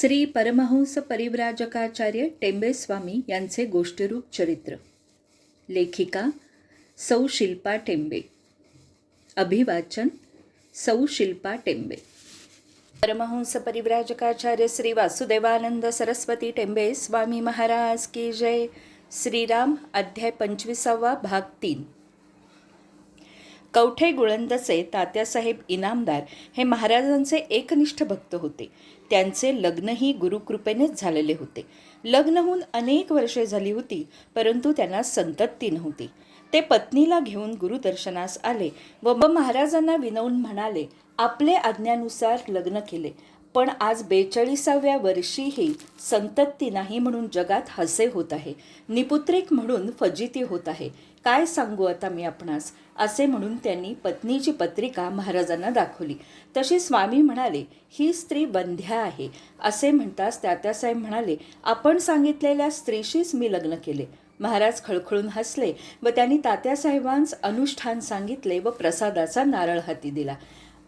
श्री परमहंस परिव्राजकाचार्य टेंबे स्वामी यांचे गोष्टीरूप चरित्र. लेखिका सौ शिल्पा टेंबे. अभिवाचन सौ शिल्पा टेंबे. परमहंस परिव्राजकाचार्य श्री वासुदेवानंद सरस्वती टेंबे स्वामी महाराज की जय. श्रीराम अध्याय पंचवीसावा भाग तीन. कवठे गुळंदचे तात्यासाहेब इनामदार हे महाराजांचे एकनिष्ठ भक्त होते. त्यांचे लग्नही गुरुकृपेनेच झालेले होते. लग्न होऊन अनेक वर्षे झाली होती परंतु त्यांना संतती नव्हती. ते पत्नीला घेऊन गुरुदर्शनास आले व ब महाराजांना विनवून म्हणाले आपले आज्ञानुसार लग्न केले. पण आज बेचाळीसाव्या वर्षीही संतती नाही म्हणून जगात हसे होत आहे. निपुत्रिक म्हणून फजिती होत आहे. काय सांगू आता मी आपणास? असे म्हणून त्यांनी पत्नीची पत्रिका महाराजांना दाखवली. तशी स्वामी म्हणाले ही स्त्री बंध्या आहे. असे म्हणताच तात्यासाहेब म्हणाले आपण सांगितलेल्या स्त्रीशीच मी लग्न केले. महाराज खळखळून हसले व त्यांनी तात्यासाहेबांस अनुष्ठान सांगितले व प्रसादाचा नारळ हाती दिला.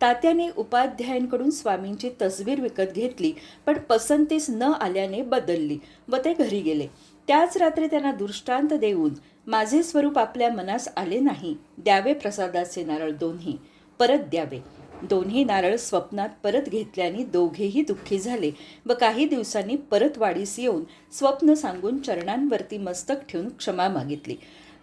तात्याने उपाध्यायांकडून स्वामींची तसबीर विकत घेतली पण पसंतीस न आल्याने बदलली व ते घरी गेले. त्याच रात्री त्यांना दृष्टांत देऊन माझे स्वरूप आपल्या मनास आले नाही द्यावे प्रसादाचे नारळ दोन्ही परत द्यावे. दोन्ही नारळ स्वप्नात परत घेतल्याने दोघेही दुःखी झाले व काही दिवसांनी परत वाढीस येऊन स्वप्न सांगून चरणांवरती मस्तक ठेवून क्षमा मागितली.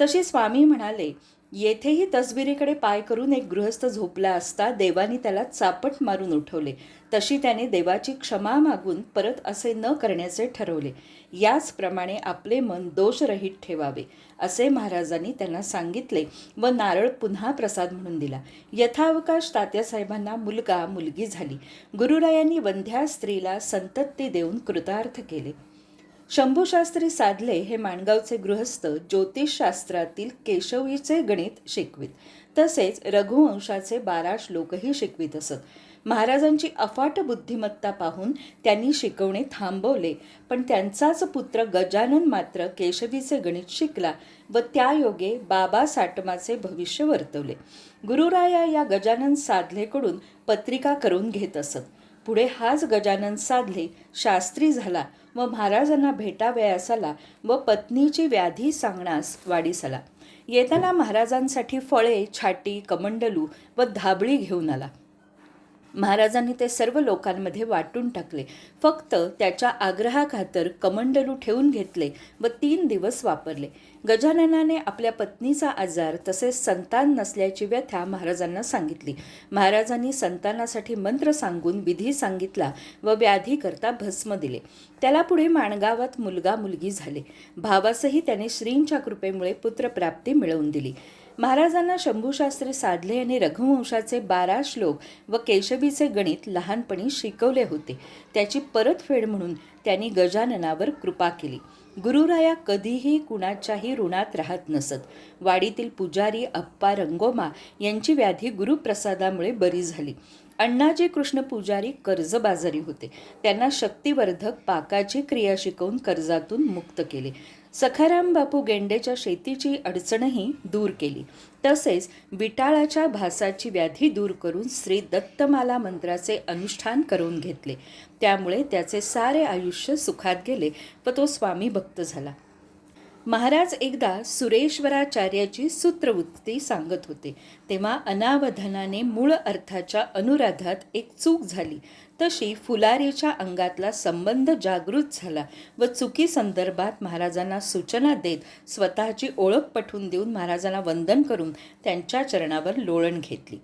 तशी स्वामी म्हणाले येथेही तसबिरीकडे पाय करून एक गृहस्थ झोपला असता देवाने त्याला चापट मारून उठवले. तशी त्याने देवाची क्षमा मागून परत असे न करण्याचे ठरवले. याचप्रमाणे आपले मन दोषरहित ठेवावे असे महाराजांनी त्यांना सांगितले व नारळ पुन्हा प्रसाद म्हणून दिला. यथावकाश तात्यासाहेबांना मुलगा मुलगी झाली. गुरुरायांनी वंध्या स्त्रीला संतत्ती देऊन कृतार्थ केले. शंभूशास्त्री साधले हे माणगावचे गृहस्थ ज्योतिषशास्त्रातील केशवीचे गणित शिकवित. तसेच रघुवंशाचे बारा श्लोकही शिकवित असत. महाराजांची अफाट बुद्धिमत्ता पाहून त्यांनी शिकवणे थांबवले. पण त्यांचाच पुत्र गजानन मात्र केशवीचे गणित शिकला व त्या योगे बाबा साटमाचे भविष्य वर्तवले. गुरुराया या गजानन साधलेकडून पत्रिका करून घेत असत. पुढे हाच गजानन साधले शास्त्री झाला. व महाराजांना भेटावयास आला व पत्नीची व्याधी सांगण्यास वाढीस आला येताना महाराजांसाठी फळे छाटी कमंडलू व धाबळी घेऊन आला. महाराजांनी ते सर्व लोकांमध्ये वाटून टाकले. फक्त त्याच्या आग्रहाखातर कमंडलू ठेवून घेतले व तीन दिवस वापरले. गजाननाने आपल्या पत्नीचा आजार तसेच संतान नसल्याची व्यथा महाराजांना सांगितली. महाराजांनी संतानासाठी मंत्र सांगून विधी सांगितला व व्याधीकरता भस्म दिले. त्याला पुढे माणगावात मुलगा मुलगी झाले. भावासही त्याने श्रींच्या कृपेमुळे पुत्रप्राप्ती मिळवून दिली. महाराजांना शंभूशास्त्री साधले आणि रघुवंशाचे बारा श्लोक व केशवीचे गणित लहानपणी शिकवले होते. त्याची परतफेड म्हणून त्यांनी गजाननावर कृपा केली. गुरुराया कधीही कुणाच्याही ऋणात राहत नसत. वाडीतील पुजारी अप्पा रंगोमा यांची व्याधी गुरुप्रसादामुळे बरी झाली. अण्णाजी कृष्ण पुजारी कर्जबाजारी होते. त्यांना शक्तिवर्धक पाकाची क्रिया शिकवून कर्जातून मुक्त केले. सखाराम बापू गेंडेच्या शेतीची अडचणही दूर केली. तसेच विटाळाच्या भासाची व्याधी दूर करून श्री दत्तमाला मंत्राचे अनुष्ठान करून घेतले. त्यामुळे त्याचे सारे आयुष्य सुखात गेले व तो स्वामी भक्त झाला. महाराज एकदा सुरेश्वराचार्याची सूत्रवृत्ती सांगत होते. तेव्हा अनावधानाने मूळ अर्थाच्या अनुराधात एक चूक झाली. तशी फुलारेच्या अंगातला संबंध जागृत झाला व चुकी संदर्भात महाराजांना सूचना देत स्वतःची ओळख पटवून देऊन महाराजांना वंदन करून त्यांच्या चरणावर लोळण घेतली.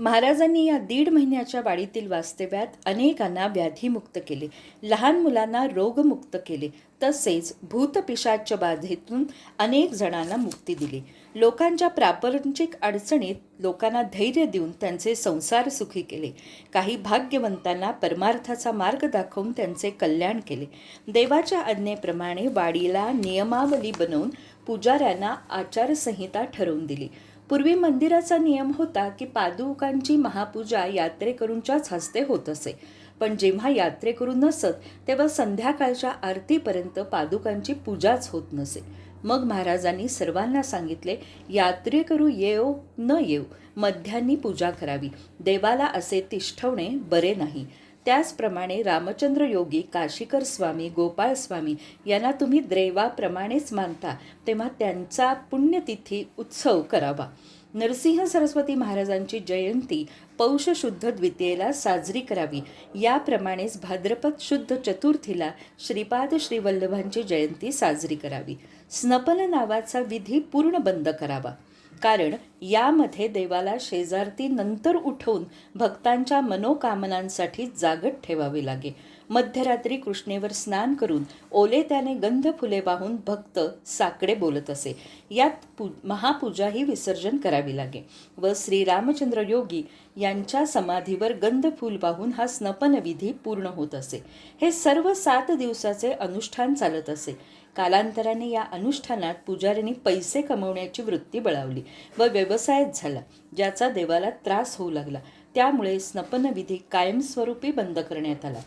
महाराजांनी या दीड महिन्याच्या वाडीतील वास्तव्यात अनेकांना व्याधीमुक्त केले. लहान मुलांना रोगमुक्त केले. तसेच भूतपिशाच्य बाधेतून अनेक जणांना मुक्ती दिली. लोकांच्या प्रापंचिक अडचणीत लोकांना धैर्य देऊन त्यांचे संसार सुखी केले. काही भाग्यवंतांना परमार्थाचा मार्ग दाखवून त्यांचे कल्याण केले. देवाच्या आज्ञेप्रमाणे वाडीला नियमावली बनवून पुजाऱ्यांना आचारसंहिता ठरवून दिली. पूर्वी मंदिराचा नियम होता की पादुकांची महापूजा यात्रेकरूंच्याच हस्ते होत असे. पण जेव्हा यात्रेकरू नसत तेव्हा संध्याकाळच्या आरतीपर्यंत पादुकांची पूजाच होत नसे. मग महाराजांनी सर्वांना सांगितले यात्रेकरू येऊ न येऊ मध्यान्नी पूजा करावी. देवाला असे तिष्ठवणे बरे नाही. त्याचप्रमाणे रामचंद्र योगी काशीकर स्वामी गोपाळ स्वामी यांना तुम्ही देवाप्रमाणेच मानता तेव्हा त्यांचा पुण्यतिथी उत्सव करावा. नरसिंह सरस्वती महाराजांची जयंती पौष शुद्ध द्वितीयेला साजरी करावी. याप्रमाणेच भाद्रपद शुद्ध चतुर्थीला श्रीपाद श्रीवल्लभांची जयंती साजरी करावी. स्नपन नावाचा विधी पूर्ण बंद करावा. कारण यामध्ये देवाला शेजारती नंतर उठवून भक्तांच्या मनोकामनांसाठी जागत ठेवावे लागे. मध्यरात्री कृष्णेवर स्नान करून ओले त्याने गंध फुले वाहून भक्त साकडे बोलत असे. यात पू महापूजाही विसर्जन करावी लागे व श्रीरामचंद्र योगी यांच्या समाधीवर गंध फूल वाहून हा स्नपनविधी पूर्ण होत असे. हे सर्व सात दिवसाचे अनुष्ठान चालत असे. कालांतराने या अनुष्ठानात पुजाऱ्यांनी पैसे कमवण्याची वृत्ती बळावली व व्यवसायच झाला ज्याचा देवाला त्रास होऊ लागला. त्यामुळे स्नपनविधी कायमस्वरूपी बंद करण्यात आला.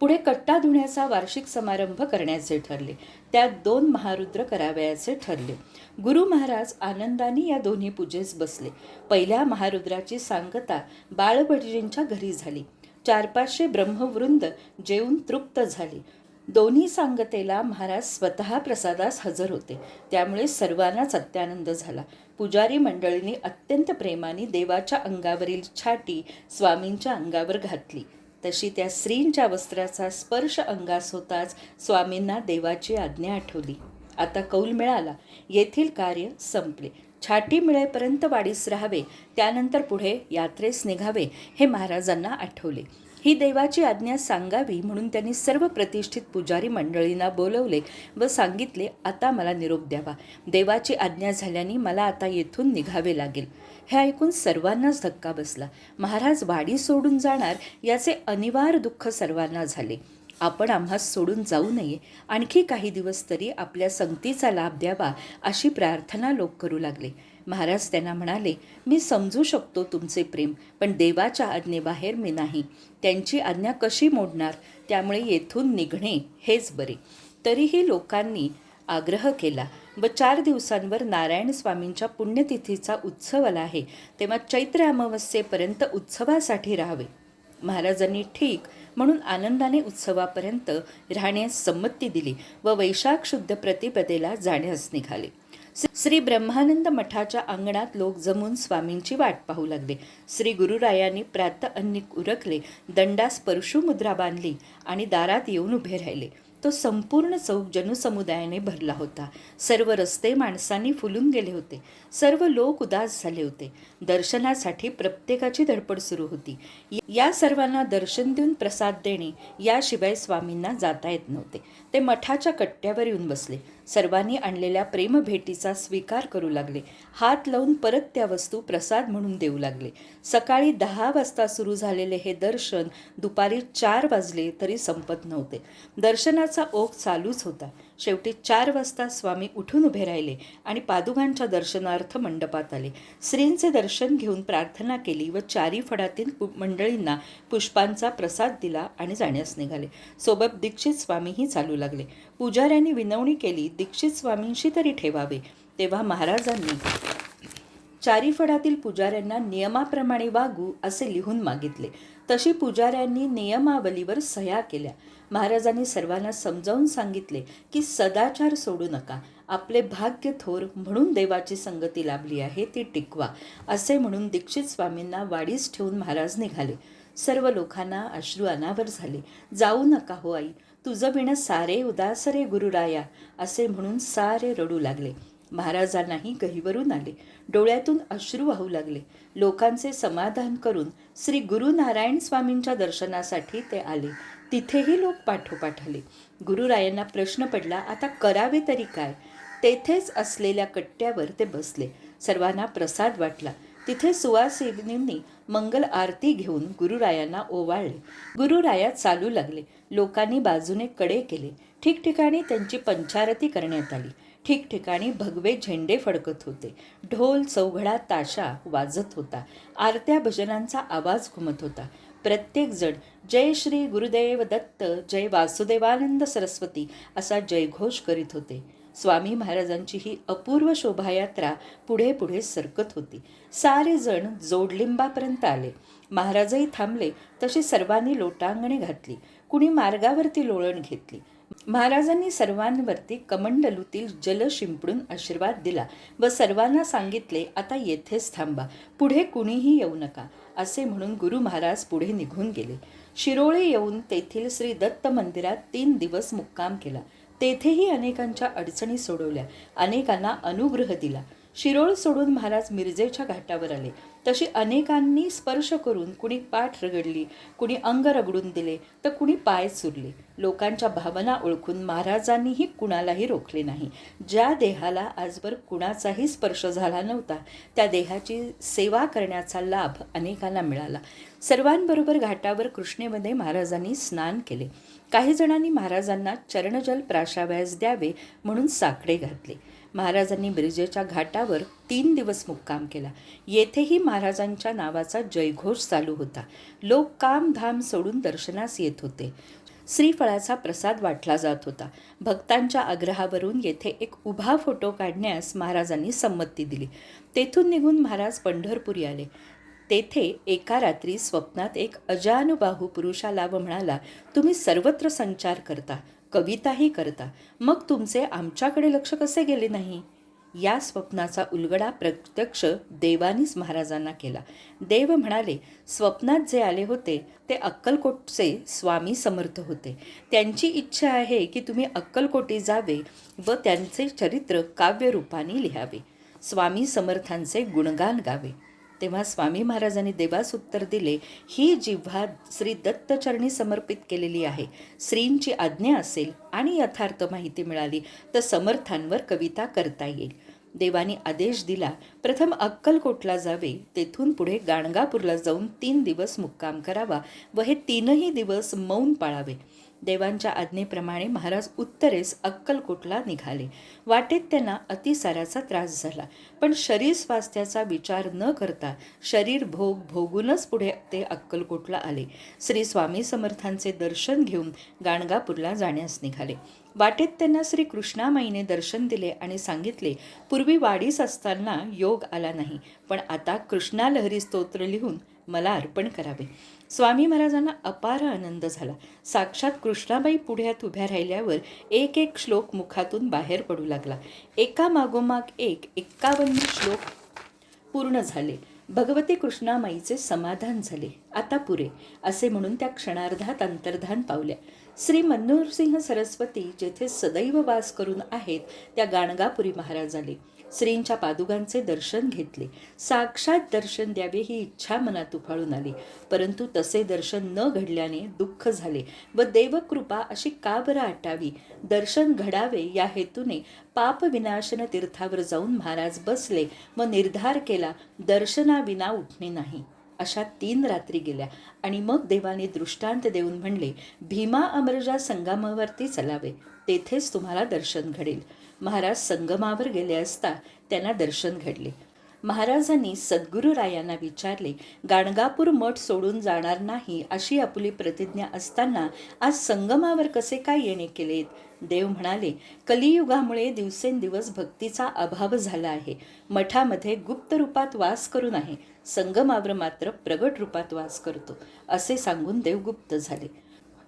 पुढे कट्टा धुण्याचा वार्षिक समारंभ करण्याचे ठरले. त्यात दोन महारुद्र करावयाचे ठरले. गुरु महाराज आनंदाने या दोन्ही पूजेस बसले. पहिल्या महारुद्राची सांगता बाळभटजींच्या घरी झाली. चार पाचशे ब्रह्मवृंद जेवून तृप्त झाली. दोन्ही सांगतेला महाराज स्वतः प्रसादास हजर होते. त्यामुळे सर्वांनाच अत्यानंद झाला. पुजारी मंडळींनी अत्यंत प्रेमाने देवाच्या अंगावरील छाटी स्वामींच्या अंगावर घातली. तशी त्या स्त्रींच्या वस्त्राचा स्पर्श अंगास होताच स्वामींना देवाची आज्ञा आठवली. आता कौल मिळाला. येथील कार्य संपले. छाटी मिळेपर्यंत वाढीस राहावे त्यानंतर पुढे यात्रेस निघावे हे महाराजांना आठवले. ही देवाची आज्ञा सांगावी म्हणून त्यांनी सर्व प्रतिष्ठित पुजारी मंडळींना बोलवले व सांगितले आता मला निरोप द्यावा. देवाची आज्ञा झाल्याने मला आता येथून निघावे लागेल. हे ऐकून सर्वांनाच धक्का बसला. महाराज वाडी सोडून जाणार याचे अनिवार्य दुःख सर्वांना झाले. आपण आम्हास सोडून जाऊ नये. आणखी काही दिवस तरी आपल्या संगतीचा लाभ द्यावा अशी प्रार्थना लोक करू लागले. महाराज त्यांना म्हणाले मी समजू शकतो तुमचे प्रेम पण देवाच्या आज्ञेबाहेर मी नाही. त्यांची आज्ञा कशी मोडणार? त्यामुळे येथून निघणे हेच बरे. तरीही लोकांनी आग्रह केला. व चार दिवसांवर नारायण स्वामींच्या पुण्यतिथीचा उत्सव आला आहे. तेव्हा चैत्र अमावस्येपर्यंत उत्सवासाठी राहावे. महाराजांनी ठीक म्हणून आनंदाने उत्सवापर्यंत राहण्यास संमती दिली व वैशाख शुद्ध प्रतिपदेला जाण्यास निघाले. श्री ब्रह्मानंद मठाच्या अंगणात लोक जमून स्वामींची वाट पाहू लागले. श्री गुरुरायांनी प्रात अन्निक उरकले दंडास परशुमुद्रा बांधली आणि दारात येऊन उभे राहिले. तो संपूर्ण चौक जनसमुदायाने भरला होता. सर्व रस्ते माणसांनी फुलून गेले होते. सर्व लोक उदास झाले होते. दर्शनासाठी प्रत्येकाची धडपड सुरू होती. या सर्वांना दर्शन देऊन प्रसाद देणे याशिवाय स्वामींना जाता येत नव्हते. ते मठाच्या कट्ट्यावर येऊन बसले. सर्वांनी आणलेल्या प्रेमभेटीचा स्वीकार करू लागले. हात लावून परत त्या वस्तू प्रसाद म्हणून देऊ लागले. सकाळी दहा वाजता सुरू झालेले हे दर्शन दुपारी चार वाजले तरी संपत नव्हते. दर्शनाचा ओघ चालूच होता. शेवटी चार वाजता स्वामी उठून उभे राहिले आणि पादुकांच्या दर्शनार्थ मंडपात आले. श्रींचे दर्शन घेऊन प्रार्थना केली व चारी फडातील मंडळींना पुष्पांचा प्रसाद दिला आणि जाण्यास निघाले. सोबत दीक्षित स्वामीही चालू लागले. पुजाऱ्यांनी विनवणी केली दीक्षित स्वामींशी तरी ठेवावे. तेव्हा महाराजांनी चारीफडातील पुजाऱ्यांना नियमाप्रमाणे वागू असे लिहून मागितले. तशी पुजाऱ्यांनी नियमावलीवर सह्या केल्या. महाराजांनी सर्वांना समजावून सांगितले की सदाचार सोडू नका. आपले भाग्य थोर म्हणून देवाची संगती लाभली आहे ती टिकवा असे म्हणून दीक्षित स्वामींना वाडीस ठेवून महाराज निघाले. सर्व लोकांना अश्रू अनावर झाले. जाऊ नका हो आई तुझं विणं सारे उदासरे गुरुराया असे म्हणून सारे रडू लागले. महाराजांनाही गहिवरून आले. डोळ्यातून अश्रू वाहू लागले. लोकांचे समाधान करून श्री गुरु नारायण स्वामींच्या दर्शनासाठी ते आले. तिथेही लोक पाठोपाठ आले. गुरुरायांना प्रश्न पडला आता करावे तरी काय? तेथेच असलेल्या कट्ट्यावर ते बसले. सर्वांना प्रसाद वाटला. तिथे सुवासिनींनी मंगल आरती घेऊन गुरुरायांना ओवाळले. गुरुराया चालू लागले. लोकांनी बाजूने कडे केले. ठिकठिकाणी त्यांची पंचारती करण्यात आली. ठिकठिकाणी भगवे झेंडे फडकत होते. ढोल चौघडा ताशा वाजत होता. आरत्या भजनांचा आवाज घुमत होता. प्रत्येकजण जय श्री गुरुदेव दत्त जय वासुदेवानंद सरस्वती असा जयघोष करीत होते. स्वामी महाराजांची ही अपूर्व शोभायात्रा पुढे पुढे सरकत होती. सारे जण जोडलिंबापर्यंत आले. महाराजही थांबले तशी सर्वांनी लोटांगणे घातली. कुणी मार्गावरती लोळण घेतली. महाराजांनी सर्वांवरती कमंडलूतील जल शिंपडून आशीर्वाद दिला व सर्वांना सांगितले आता येथेच थांबा. पुढे कुणीही येऊ नका. असे म्हणून गुरु महाराज पुढे निघून गेले. शिरोळे येऊन तेथील श्री दत्त मंदिरात तीन दिवस मुक्काम केला. तेथेही अनेकांच्या अडचणी सोडवल्या. अनेकांना अनुग्रह दिला. शिरोळ सोडून महाराज मिरजेच्या घाटावर आले. तशी अनेकांनी स्पर्श करून कुणी पाठ रगडली कुणी अंग रगडून दिले तर कुणी पाय चुरले लोकांच्या भावना ओळखून महाराजांनीही कुणालाही रोखले नाही. ज्या देहाला आजवर कुणाचाही स्पर्श झाला नव्हता त्या देहाची सेवा करण्याचा लाभ अनेकांना मिळाला. सर्वांबरोबर घाटावर कृष्णेमध्ये महाराजांनी स्नान केले. काही जणांनी महाराजांना चरणजल प्राशाव्यास द्यावे म्हणून साकडे घातले. महाराजांनी ब्रिजेच्या घाटावर तीन दिवस मुक्काम केला. येथेही महाराजांच्या नावाचा जयघोष चालू होता. लोक काम धाम सोडून दर्शनास येत होते. श्रीफळाचा प्रसाद वाटला जात होता. भक्तांच्या आग्रहावरून येथे एक उभा फोटो काढण्यास महाराजांनी संमती दिली. तेथून निघून महाराज पंढरपुरी आले. तेथे एका रात्री स्वप्नात एक अजानुबाहू पुरुषाला व म्हणाला तुम्ही सर्वत्र संचार करता. कविताही करता. मग तुमचे आमच्याकडे लक्ष कसे गेले नाही? या स्वप्नाचा उलगडा प्रत्यक्ष देवानीच महाराजांना केला. देव म्हणाले स्वप्नात जे आले होते ते अक्कलकोटचे स्वामी समर्थ होते. त्यांची इच्छा आहे की तुम्ही अक्कलकोटी जावे व त्यांचे चरित्र काव्यरूपाने लिहावे. स्वामी समर्थांचे गुणगान गावे. तेव्हा स्वामी महाराजांनी देवास उत्तर दिले ही जिव्हा श्री दत्तचरणी समर्पित केलेली आहे. श्रींची आज्ञा असेल आणि यथार्थ माहिती मिळाली तर समर्थांवर कविता करता येईल. देवानी आदेश दिला प्रथम अक्कलकोटला जावे तेथून पुढे गाणगापूरला जाऊन तीन दिवस मुक्काम करावा व हे तीनही दिवस मौन पाळावे. देवांच्या आज्ञेप्रमाणे महाराज उत्तरेस अक्कलकोटला निघाले. वाटेत त्यांना अतिसाराचा त्रास झाला. पण शरीर स्वास्थ्याचा विचार न करता शरीर भोग भोगूनच पुढे ते अक्कलकोटला आले. श्री स्वामी समर्थांचे दर्शन घेऊन गाणगापूरला जाण्यास निघाले. वाटेत त्यांना श्री कृष्णामाईने दर्शन दिले आणि सांगितले पूर्वी वाढीस असताना योग आला नाही पण आता कृष्णा लहरी स्तोत्र लिहून मला अर्पण करावे. स्वामी महाराजांना अपार आनंद झाला. साक्षात कृष्णाबाई पुढ्यात उभ्या राहिल्यावर एक एक श्लोक मुखातून बाहेर पडू लागला. एका मागोमाग एक एक्कावन्न श्लोक पूर्ण झाले. भगवती कृष्णामाईचे समाधान झाले. आता पुरे असे म्हणून त्या क्षणार्धात अंतर्धान पावल्या. श्री मनोहरसिंह सरस्वती जेथे सदैव वास करून आहेत त्या गाणगापुरी महाराज आले श्रींच्या पादुकांचे दर्शन घेतले. साक्षात दर्शन द्यावे ही इच्छा मनात उफाळून आली. परंतु तसे दर्शन न घडल्याने दुःख झाले व देवकृपा अशी का बरं आटावी? दर्शन घडावे या हेतूने पाप विनाशन तीर्थावर जाऊन महाराज बसले व निर्धार केला दर्शनाविना उठणे नाही. अशा तीन रात्री गेल्या आणि मग देवाने दृष्टांत देऊन म्हणले भीमा अमरजा संगमावरती चलावे. तेथेच तुम्हाला दर्शन घडेल. महाराज संगमावर गेले असता त्यांना दर्शन घडले. महाराजांनी सद्गुरुरायांना विचारले गाणगापूर मठ सोडून जाणार नाही अशी आपली प्रतिज्ञा असताना आज संगमावर कसे काय येणे केलेत? देव म्हणाले कलियुगामुळे दिवसेंदिवस भक्तीचा अभाव झाला आहे. मठामध्ये गुप्त रूपात वास करून आहे संगमावर मात्र प्रगट रूपात वास करतो. असे सांगून देवगुप्त झाले.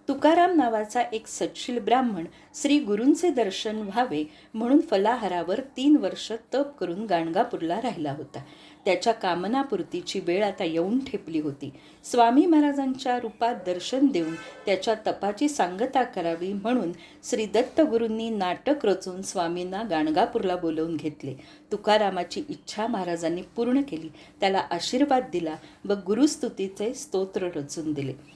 तुकाराम नावाचा एक सचशील ब्राह्मण श्री गुरूंचे दर्शन व्हावे म्हणून फलाहारावर तीन वर्ष तप करून गाणगापूरला राहिला होता. त्याच्या कामनापूर्तीची वेळ आता येऊन ठेपली होती. स्वामी महाराजांच्या रूपात दर्शन देऊन त्याच्या तपाची सांगता करावी म्हणून श्री दत्तगुरूंनी नाटक रचून स्वामींना गाणगापूरला बोलवून घेतले. तुकारामाची इच्छा महाराजांनी पूर्ण केली. त्याला आशीर्वाद दिला व गुरुस्तुतीचे स्तोत्र रचून दिले.